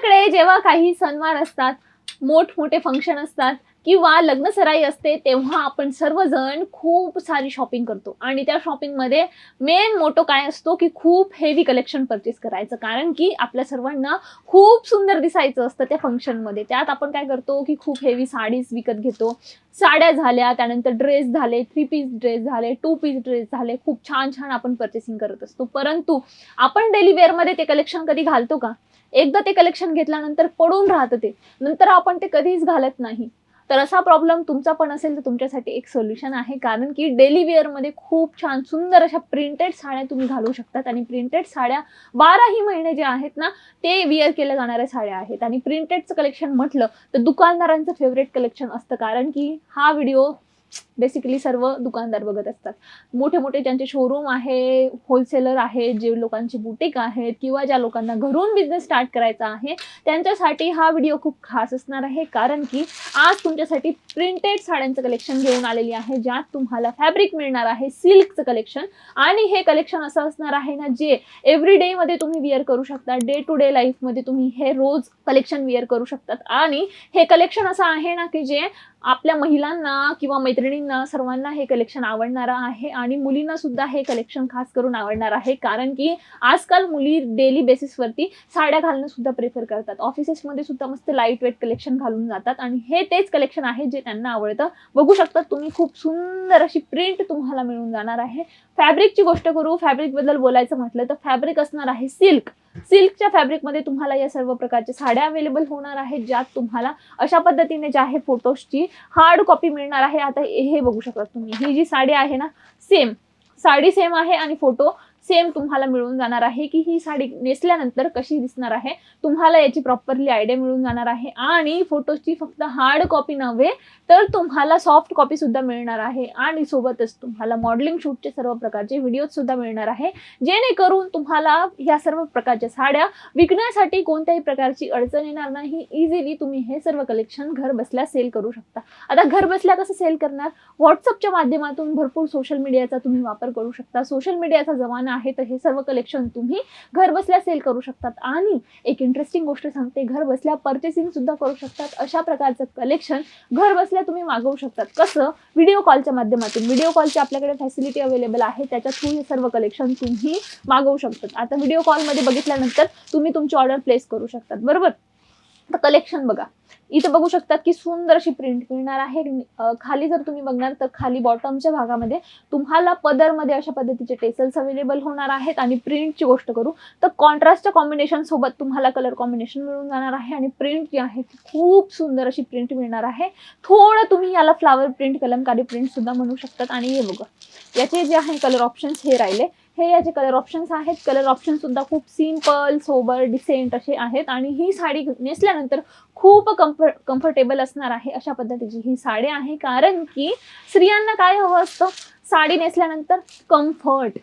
आपल्याकडे जेव्हा काही सणवार असतात मोठमोठे फंक्शन असतात किंवा लग्न सराई असते तेव्हा आपण सर्वजण खूप सारी शॉपिंग करतो. आणि त्या शॉपिंगमध्ये मेन मोटो काय असतो की खूप हेवी कलेक्शन परचेस करायचं. कारण की आपल्या सर्वांना खूप सुंदर दिसायचं असतं त्या फंक्शनमध्ये त्यात आपण काय करतो की खूप हेवी साडीज विकत घेतो. साड्या झाल्या त्यानंतर ड्रेस झाले थ्री पीस ड्रेस झाले टू पीस ड्रेस झाले. खूप छान छान आपण परचेसिंग करत असतो. परंतु आपण डेली वेअरमध्ये ते कलेक्शन कधी घालतो का? एकदा ते कलेक्शन घेतल्यानंतर पडून राहतं ते. नंतर आपण ते कधीच घालत नाही. तर असा प्रॉब्लेम तुमचा पण असेल तर तुमच्यासाठी एक सोल्युशन आहे. कारण की डेली वेअरमध्ये खूप छान सुंदर अशा प्रिंटेड साड्या तुम्ही घालू शकतात. आणि प्रिंटेड साड्या बाराही महिने जे आहेत ना ते विअर केल्या जाणाऱ्या साड्या आहेत. आणि प्रिंटेडचं कलेक्शन म्हटलं तर दुकानदारांचं फेवरेट कलेक्शन असतं. कारण की हा व्हिडिओ बेसिकली सर्व दुकानदार बघत असतात. मोठे मोठे ज्यांचे शोरूम आहे होलसेलर आहेत जे लोकांचे बुटीक आहेत किंवा ज्या लोकांना घरून बिझनेस स्टार्ट करायचा आहे त्यांच्यासाठी हा व्हिडिओ खूप खास असणार आहे. कारण की आज तुमच्यासाठी प्रिंटेड साड्यांचं कलेक्शन घेऊन आलेली आहे ज्यात तुम्हाला फॅब्रिक मिळणार आहे सिल्कचं कलेक्शन आणि हे कलेक्शन असं असणार आहे ना जे एव्हरी डेमध्ये तुम्ही विअर करू शकता डे टू डे लाईफमध्ये तुम्ही हे रोज कलेक्शन विअर करू शकतात. आणि हे कलेक्शन असं आहे ना की जे आपल्या महिलांना किंवा मैत्रिणींना सर्वांना हे कलेक्शन आवडणारं आहे आणि मुलींना सुद्धा हे कलेक्शन खास करून आवडणार आहे. कारण की आजकाल मुली डेली बेसिसवरती साड्या घालणं सुद्धा प्रेफर करतात. ऑफिसेसमध्ये सुद्धा मस्त लाइट वेट कलेक्शन घालून जातात आणि हे तेच कलेक्शन आहे जे त्यांना आवडतं. बघू शकतात तुम्ही खूप सुंदर अशी प्रिंट तुम्हाला मिळून जाणार आहे. फॅब्रिकची गोष्ट करू फॅब्रिकबद्दल बोलायचं म्हटलं तर फॅब्रिक असणार आहे सिल्क सिल्कच्या फॅब्रिकमध्ये तुम्हाला या सर्व प्रकारच्या साड्या अवेलेबल होणार आहेत ज्यात तुम्हाला अशा पद्धतीने ज्या आहे फोटोजची हार्ड कॉपी मिळणार आहे. आता हे बघू शकता तुम्ही. ही जी साडी आहे ना सेम साडी सेम आहे आणि फोटो सेम तुम्हाला मिळून जाणार आहे की ही साडी नेसल्यानंतर कशी दिसणार आहे तुम्हाला याची प्रॉपरली आयडिया मिळून जाणार आहे आणि फोटोची फक्त हार्ड कॉपी नव्हे तर तुम्हाला सॉफ्ट कॉपी सुद्धा मिळणार आहे आणि सोबतच तुम्हाला मॉडेलिंग शूटचे सर्व प्रकारचे व्हिडिओ सुद्धा मिळणार आहे जेणेकरून तुम्हाला ह्या सर्व प्रकारच्या साड्या विकण्यासाठी कोणत्याही प्रकारची अडचण येणार नाही इझिली तुम्ही हे सर्व कलेक्शन घर बसल्या सेल करू शकता. आता घर बसल्या कसं सेल करणार? व्हॉट्सअपच्या माध्यमातून भरपूर सोशल मीडियाचा तुम्ही वापर करू शकता. सोशल मीडियाचा जमाना आहे तर हे सर्व कलेक्शन तुम्ही घर बसल्या सेल करू शकतात. आणि एक इंटरेस्टिंग गोष्ट सांगते घर बसल्या सुद्धा करू शकतात. अशा प्रकारचं कलेक्शन घर बसल्या तुम्ही मागवू शकतात. कसं? व्हिडिओ कॉलच्या माध्यमातून. व्हिडिओ कॉलची आपल्याकडे फॅसिलिटी अवेलेबल आहे. त्याच्या थ्रू हे सर्व कलेक्शन तुम्ही मागवू शकतात. आता व्हिडिओ कॉलमध्ये बघितल्यानंतर तुम्ही तुमची ऑर्डर प्लेस करू शकतात. बरोबर? तर कलेक्शन बघा. इथं बघू शकतात की सुंदर अशी प्रिंट मिळणार आहे. खाली जर तुम्ही बघणार तर खाली बॉटमच्या भागामध्ये तुम्हाला पदरमध्ये अशा पद्धतीचे टेसल्स अवेलेबल होणार आहेत आणि प्रिंटची गोष्ट करू तर कॉन्ट्रास्टच्या कॉम्बिनेशन सोबत तुम्हाला कलर कॉम्बिनेशन मिळून जाणार आहे आणि प्रिंट जी आहे ती खूप सुंदर अशी प्रिंट मिळणार आहे. थोडं तुम्ही याला फ्लावर प्रिंट कलमकारी प्रिंट सुद्धा म्हणू शकतात. आणि हे बघा. याचे जे आहे कलर ऑप्शन्स हे राहिले. हे याचे कलर ऑप्शन्स आहेत कलर ऑप्शन सुद्धा खूप सिंपल सोबर डिसेंट असे आहेत. आणि ही साडी नेसल्यानंतर खूप कम्फर्ट कम्फर्टेबल असणार आहे अशा पद्धतीची ही साडी आहे. कारण की स्त्रियांना काय हवं असतं? साडी नेसल्यानंतर कम्फर्ट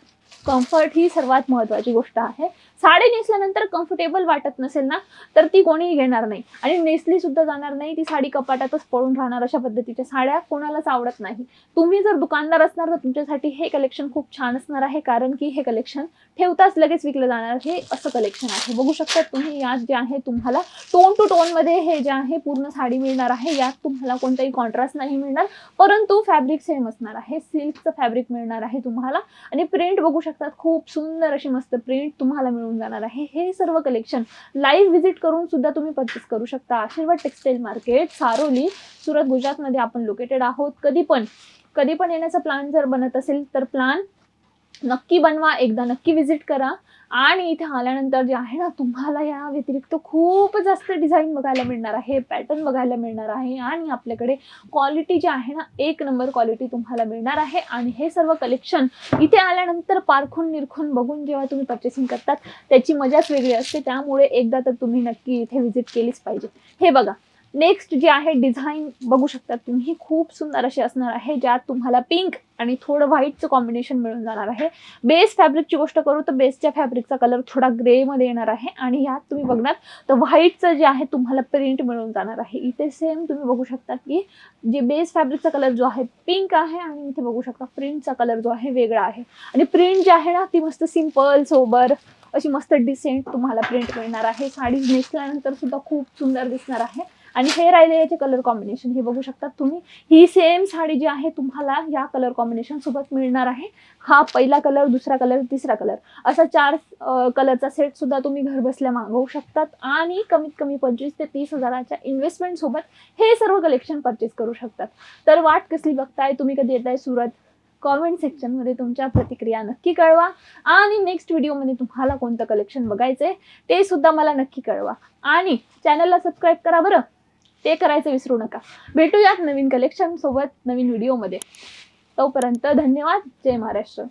कम्फर्ट ही सर्वात महत्त्वाची गोष्ट आहे. साडी नेसल्यानंतर कम्फर्टेबल वाटत नसेल ना तर ती कोणीही घेणार नाही. आणि नेसली सुद्धा जाणार नाही ती साडी कपाटातच पडून राहणार अशा पद्धतीच्या साड्या कोणालाच आवडत नाही. तुम्ही जर दुकानदार असणार तर तुमच्यासाठी हे कलेक्शन खूप छान असणार आहे कारण की हे कलेक्शन ठेवताच लगेच विकलं जाणार हे असं कलेक्शन आहे. बघू शकता तुम्ही यात जे आहे तुम्हाला टोन टू टोनमध्ये हे जे आहे पूर्ण साडी मिळणार आहे. यात तुम्हाला कोणताही कॉन्ट्रास्ट नाही मिळणार. परंतु फॅब्रिक सेम असणार आहे. सिल्कचं फॅब्रिक मिळणार आहे तुम्हाला. आणि प्रिंट बघू शकतात खूप सुंदर अशी मस्त प्रिंट तुम्हाला मिळून जाणार आहे. हे सर्व कलेक्शन लाईव्ह व्हिजिट करून सुद्धा तुम्ही परचेस करू शकता. आशीर्वाद टेक्सटाईल मार्केट सारोली सुरत गुजरातमध्ये आपण लोकेटेड आहोत. कधी पण कधी पण येण्याचा प्लॅन जर बनत असेल तर प्लॅन नक्की बनवा. एकदा नक्की व्हिजिट करा. आणि इथे आल्यानंतर जे आहे ना तुम्हाला या व्यतिरिक्त खूप जास्त डिझाईन बघायला मिळणार आहे पॅटर्न बघायला मिळणार आहे आणि आपल्याकडे क्वालिटी जी आहे ना एक नंबर क्वालिटी तुम्हाला मिळणार आहे. आणि हे सर्व कलेक्शन इथे आल्यानंतर पारखून निरखून बघून जेव्हा तुम्ही पर्चेसिंग करतात त्याची मजाच वेगळी असते. त्यामुळे एकदा तर तुम्ही नक्की इथे व्हिजिट केलीच पाहिजे. हे बघा नेक्स्ट जे आहे डिझाईन बघू शकता तुम्ही. खूप सुंदर अशी असणार आहे ज्यात तुम्हाला पिंक आणि थोडं व्हाईटचं कॉम्बिनेशन मिळून जाणार आहे. बेस फॅब्रिकची गोष्ट करू तर बेसच्या फॅब्रिकचा कलर थोडा ग्रेमध्ये येणार आहे. आणि यात तुम्ही बघणार तर व्हाईटचं जे आहे तुम्हाला प्रिंट मिळून जाणार आहे. इथे सेम तुम्ही बघू शकता की जे बेस फॅब्रिकचा कलर जो आहे पिंक आहे. आणि इथे बघू शकता प्रिंटचा कलर जो आहे वेगळा आहे. आणि प्रिंट जी आहे ना ती मस्त सिंपल सोबर अशी मस्त डिसेंट तुम्हाला प्रिंट मिळणार आहे. साडी नेसल्यानंतर सुद्धा खूप सुंदर दिसणार आहे. आणि हे राहिले याचे कलर कॉम्बिनेशन हे बघू शकता तुम्ही. ही सेम साडी जी आहे तुम्हाला या कलर कॉम्बिनेशन सोबत मिळणार आहे. हा पहिला कलर दुसरा कलर तिसरा कलर असा चार कलरचा सेट सुद्धा तुम्ही घर बसल्या मागवू शकतात. आणि कमीत कमी पंचवीस ते तीस हजाराच्या इन्व्हेस्टमेंट सोबत हे सर्व कलेक्शन परचेस करू शकतात. तर वाट कसली बघताय? तुम्ही कधी येताय सुरत? कॉमेंट सेक्शनमध्ये तुमच्या प्रतिक्रिया नक्की कळवा. आणि नेक्स्ट व्हिडिओमध्ये तुम्हाला कोणतं कलेक्शन बघायचं आहे ते सुद्धा मला नक्की कळवा. आणि चॅनलला सबस्क्राईब करा बरं. ते करायचं विसरू नका. भेटूयात नवीन कलेक्शन सोबत नवीन व्हिडिओमध्ये तोपर्यंत धन्यवाद. जय महाराष्ट्र.